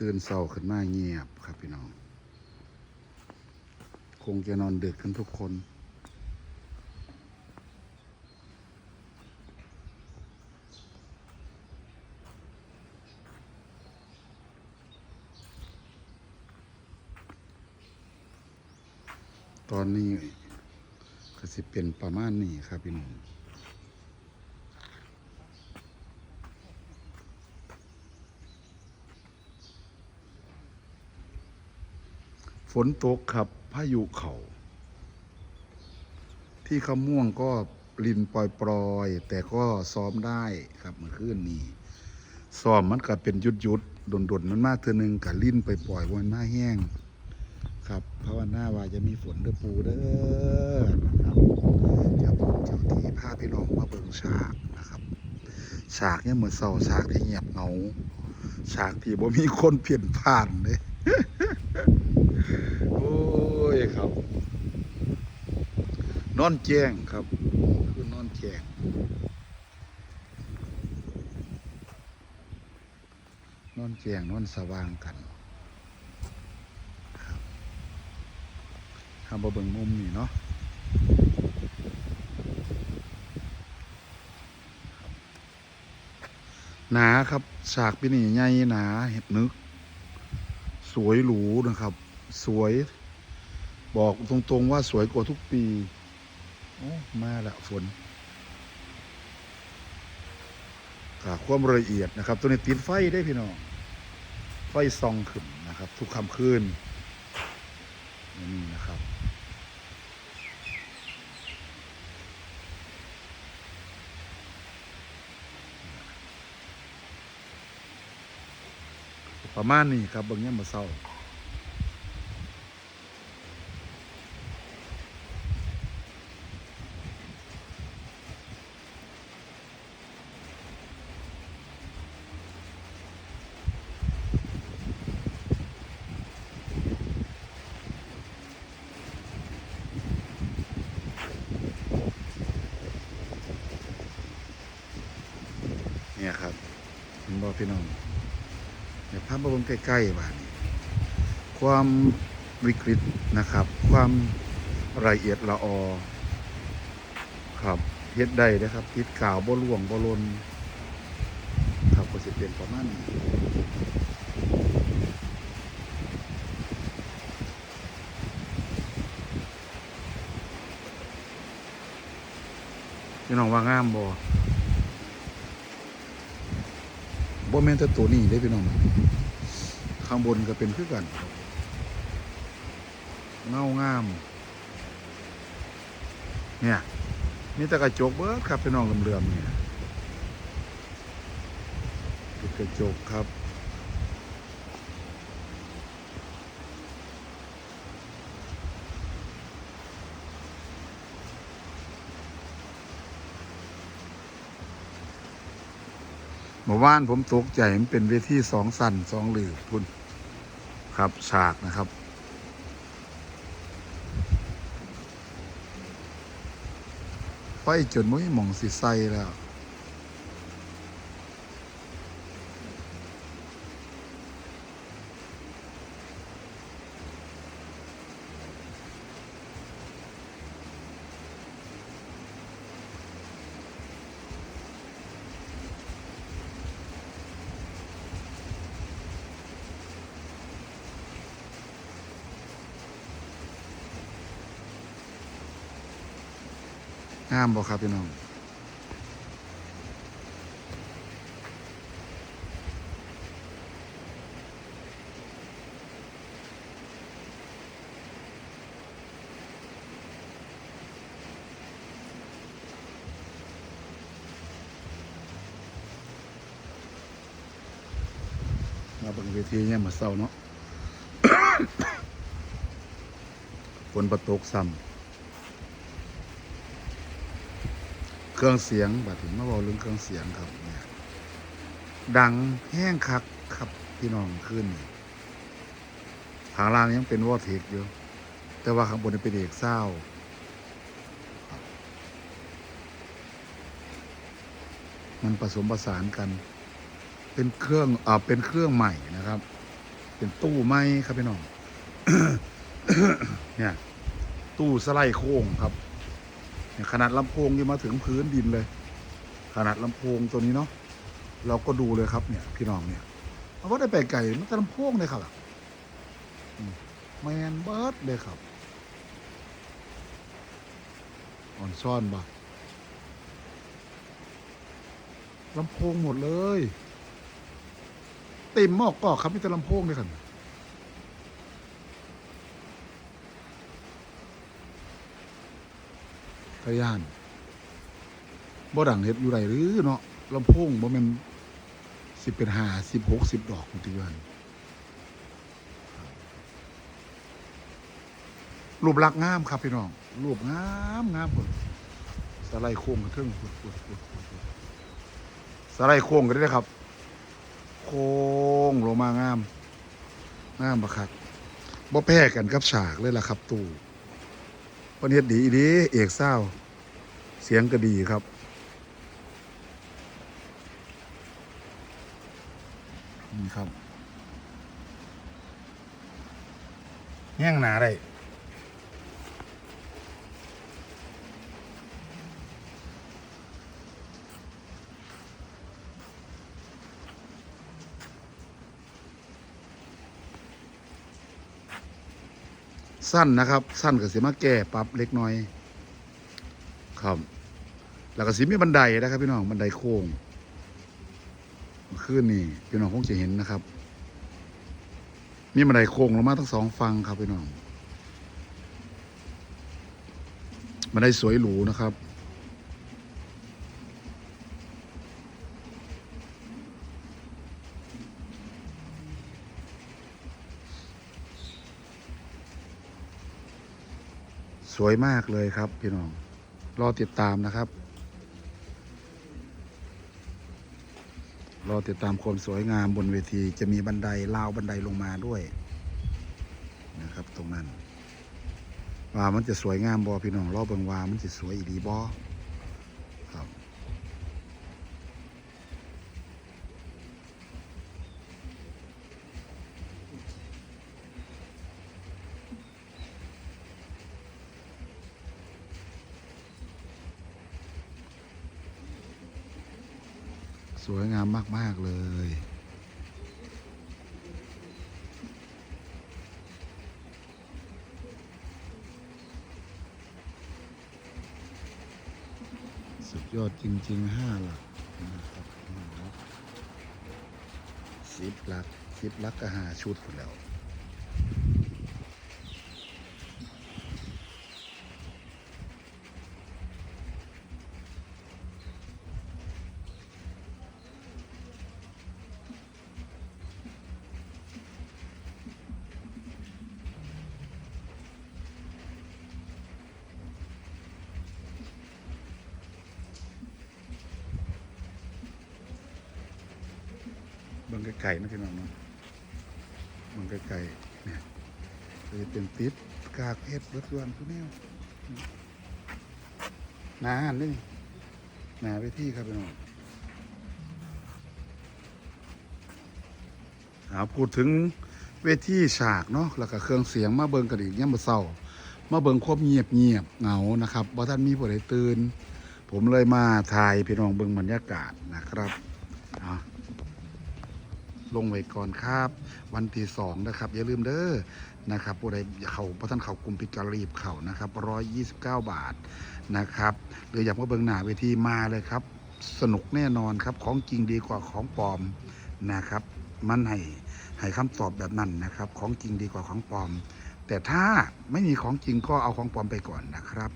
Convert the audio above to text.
ตื่นเศร้าขึ้นมาเงียบครับพี่น้อง คงจะนอนดึกกันทุกคน ตอนนี้ก็สิเป็นประมาณนี้ครับพี่น้อง นตกครับพายุเขาที่ขม่วงก็ลินปล่อยๆแต่ก็ซ้อมได้ครับเมื่อคืนนี้ซ้อมมันก็เป็นยุดยุดๆดนมันมากเธอหนึ่งกับลิ้นไปปล่อยวันหน้าแห้ง ครับภาวนาว่าจะมีฝนเด้อปูเด้อนะครับจ้าปู่เจ้าที่พาพี่น้องมาเบิ่งฉากนะครับ ฉากเนี่ยเหมือนเศร้าฉากที่เงียบเหงาฉากที่บ่มีคนเปลี่ยนผ่านเลย ยครับ นอนแจ้งครับ คือนอนแจ้งนอนแจ้งนอนสว่างกันครับทำบ่เบิงมุมนี่เนาะหนาครับฉากปีนี้ใหญ่หนาเห็ดนึก สวยหรูนะครับ สวย บอกตรงๆว่าสวยกว่าทุกปีโอ้มาละฝนความละเอียดนะครับ ตัวนี้ติดไฟได้พี่น้อง ไฟส่องขึ้นนะครับ ทุกคำคืนนี่นะครับประมาณนี้ครับเบิ่งเนี่ามมาเศร้า เนี่ยครับเห็นบอก พี่น้องเดี๋ยวภาพมาบิ่งใกล้ๆว่านี่ความวิกฤตนะครับ ความละเอียดละออครับเฮ็ดได้นะครับติดกาวบ่ล่วงบ่ลนครับก็สิเป็นประมาณนี้พี่น้องว่างามบ่ บ่แม่นแต่ตัวนี้ได้พี่น้องข้างบนก็เป็นคือกันเงางาม เนี่ยมีแต่กระจกเบิดครับพี่น้องเหลื่อมๆเนี่ยเป็นกระจกครับ เมื่อวานผมตกใจมันเป็นเวทีสองสันสองหลือพุ่นครับฉากนะครับ ไฟจนมุ้ยหมองสิใสแล้ว งามบ่ครับพี่น้องมาเบิ่งเวทีเนี่ยมมาเศร้าเนาะฝนประตกซ้ำ เครื่องเสียงบัดถึงมาบอกเรื่องเครื่องเสียงครับเนี่ยดังแห้งคักครับพี่น้องขึ้นทางล่างยังเป็นวอเทกอยู่ แต่ว่าข้างบนเป็นเอกเศร้ามันผสมผสานกัน เป็นเครื่องอ่าเป็นเครื่องใหม่นะครับ เป็นตู้ไม้ครับพี่น้องเนี่ย ตู้สไลด์โค้งครับ ขนาดลำโพงยังมาถึงพื้นดินเลย ขนาดลำโพงตัวนี้เนาะเราก็ดูเลยครับเนี่ย พี่น้องเนี่ยเอาว่าได้ไปไก่มันจะลำโพงเลยครับแมนเบิร์ดเลยครับอ่อนซ่อนบ่ลำโพงหมดเลย เต็มหมอกกอกครับมีแต่ลำโพงเลยครับ พยานบ่ดังเฮ็ดอยู่ไรหรือเนาะลำโพงบ่แม่นสิบเป็นหาสิบหกสิบดอกคุณติวันรูปลักษณ์งามครับพี่น้องรูปงามงามพุ่นสไลด์โค้งกระเทิงพุ่นพุ่นพุ่นพุ่นสไลด์โค้งกันได้ครับ โค้งลงมางามงามบักคักบ่แพ้กันกับฉากเลยล่ะครับ ตู่ เพิ่นเฮ็ดดีอีดีเอกเศร้าเสียงก็ดีครับ นี่ครับแย่งหนาได้ สั้นนะครับ สั้นก็สิมาแก้ปรับเล็กน้อย ครับ แล้วก็สิมีบันไดนะครับ พี่น้องบันไดโค้งขึ้นนี่พี่น้องคงจะเห็นนะครับ มีบันไดโค้งลงมาทั้งสองฝั่งครับพี่น้องบันไดสวยหรูนะครับ สวยมากเลยครับ พี่น้อง รอติดตามนะครับ รอติดตามความสวยงามบนเวทีจะมีบันไดลาวบันไดลงมาด้วย นะครับตรงนั้นว่ามันจะสวยงามบอพี่น้องรอเบิงว่ามันจะสวยอีดีบอ สวยงามมาก ๆ เลย สุดยอดจริง ๆ ห้าหลักสิบหลักสิบหลักก็หาชุดหมดแล้ว ไกลๆนะพี่น้องนะเบิ่งไกลๆเนี่ยจะเป็นติดกากเพชรรถยนต์ทุกแนวหนาหันนี่หนาไปที่ครับพี่น้องเอาพูดถึงเวทีฉากเนาะแล้วก็เครื่องเสียงมาเบิ่งกันอีกย่ำมาเศร้ามาเบิ่งควบเงียบเงียบเหงานะครับบ่ท่านมีผู้ใดตื่น ผมเลยมาถ่ายพี่น้องเบิ่งบรรยากาศนะครับเอา ลงไว้ก่อนครับ วันที่สองนะครับ อย่าลืมเด้อนะครับผู้ใดเขาพระท่านเขากลุ่มปิดการีบเขานะครับร้อยยี่สิบเก้าบาทนะครับ หรืออยากมาเบิ่งหน้าเวทีมาเลยครับ สนุกแน่นอนครับของจริงดีกว่าของปลอมนะครับ มันให้ให้คำตอบแบบนั้นนะครับ ของจริงดีกว่าของปลอม แต่ถ้าไม่มีของจริงก็เอาของปลอมไปก่อนนะครับ